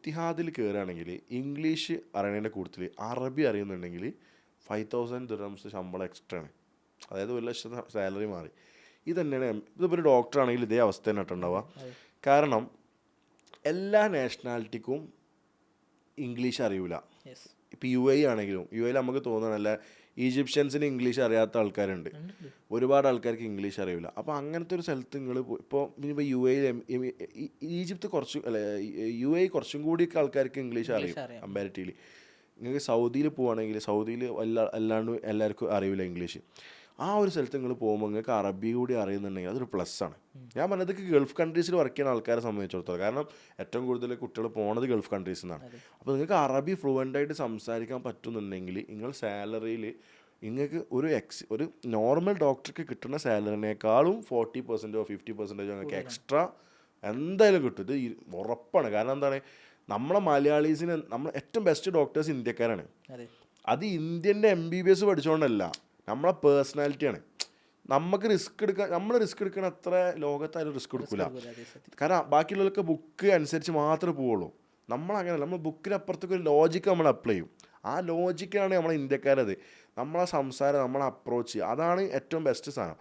എത്തിഹാദിൽ കയറുകയാണെങ്കിൽ English അറിയണതിന്റെ കൂട്ടത്തിൽ അറബി അറിയുന്നുണ്ടെങ്കിൽ five thousand dirhams ശമ്പളം എക്സ്ട്രാ ആണ്. അതായത് ഒരു ലക്ഷം സാലറി മാറി. ഇത് തന്നെയാണ് ഇതിപ്പോൾ ഒരു ഡോക്ടർ ആണെങ്കിൽ ഇതേ അവസ്ഥ തന്നെ ഉണ്ടാവുക. കാരണം എല്ലാ നാഷണാലിറ്റിക്കും ഇംഗ്ലീഷ് അറിയൂല. യെസ് ഇപ്പോൾ യു എ ആണെങ്കിലും യു എയിൽ നമുക്ക് തോന്നണല്ല ഈജിപ്ഷ്യൻസിന് ഇംഗ്ലീഷ് അറിയാത്ത ആൾക്കാരുണ്ട്. ഒരുപാട് ആൾക്കാർക്ക് ഇംഗ്ലീഷ് അറിയില്ല അപ്പോൾ അങ്ങനത്തെ ഒരു സ്ഥലത്ത് നിങ്ങൾ ഇപ്പോൾ ഇനിയിപ്പോൾ യു എയിൽ ഈജിപ്ത് കുറച്ച് അല്ല യു എ കുറച്ചും കൂടി ആൾക്കാർക്ക് ഇംഗ്ലീഷ് അറിയും അറിയാം. കമ്പാരിറ്റീവ്ലി നിങ്ങൾക്ക് സൗദിയിൽ പോവുകയാണെങ്കിൽ സൗദിയിൽ എല്ലാ അല്ലാണ്ട് എല്ലാവർക്കും അറിയില്ല ഇംഗ്ലീഷ്. ആ ഒരു സ്ഥലത്ത് നിങ്ങൾ പോകുമ്പോൾ നിങ്ങൾക്ക് അറബി കൂടി അറിയുന്നുണ്ടെങ്കിൽ അതൊരു പ്ലസ് ആണ്. ഞാൻ പറഞ്ഞത് ഗൾഫ് കൺട്രീസിൽ വർക്ക് ചെയ്യുന്ന ആൾക്കാരെ സംബന്ധിച്ചിടത്തോളം. കാരണം ഏറ്റവും കൂടുതൽ കുട്ടികൾ പോണത് ഗൾഫ് കൺട്രീസിൽ നിന്നാണ് അപ്പോൾ നിങ്ങൾക്ക് അറബി ഫ്ലുവന്റ് ആയിട്ട് സംസാരിക്കാൻ പറ്റുന്നുണ്ടെങ്കിൽ നിങ്ങൾ സാലറിയിൽ നിങ്ങൾക്ക് ഒരു എക്സ് ഒരു നോർമൽ ഡോക്ടർക്ക് കിട്ടുന്ന സാലറിനേക്കാളും ഫോർട്ടി പെർസെന്റോ ഫിഫ്റ്റി പെർസെന്റേജോ നിങ്ങൾക്ക് എക്സ്ട്രാ എന്തായാലും കിട്ടും. ഇത് ഉറപ്പാണ്. കാരണം എന്താണ്? നമ്മളെ മലയാളീസിന് നമ്മൾ ഏറ്റവും ബെസ്റ്റ് ഡോക്ടേഴ്സ് ഇന്ത്യക്കാരാണ്. അതെ. അത് ഇന്ത്യന്റെ എം ബി ബി എസ് പഠിച്ചുകൊണ്ടല്ല നമ്മളെ പേഴ്സണാലിറ്റിയാണ് നമുക്ക് റിസ്ക് എടുക്കാൻ നമ്മൾ റിസ്ക് എടുക്കണ അത്ര ലോകത്താരും റിസ്ക് എടുക്കില്ല കാരണം ബാക്കിയുള്ളവർക്ക് ബുക്ക് അനുസരിച്ച് മാത്രമേ പോവുള്ളൂ. നമ്മളങ്ങനെയല്ല നമ്മൾ ബുക്കിനപ്പുറത്തേക്ക് ഒരു ലോജിക്ക് നമ്മൾ അപ്ലൈ ചെയ്യും. ആ ലോജിക്കാണ് നമ്മളെ ഇന്ത്യക്കാരത്. നമ്മളെ സംസാരം നമ്മളെ അപ്രോച്ച് അതാണ് ഏറ്റവും ബെസ്റ്റ് സാധനം.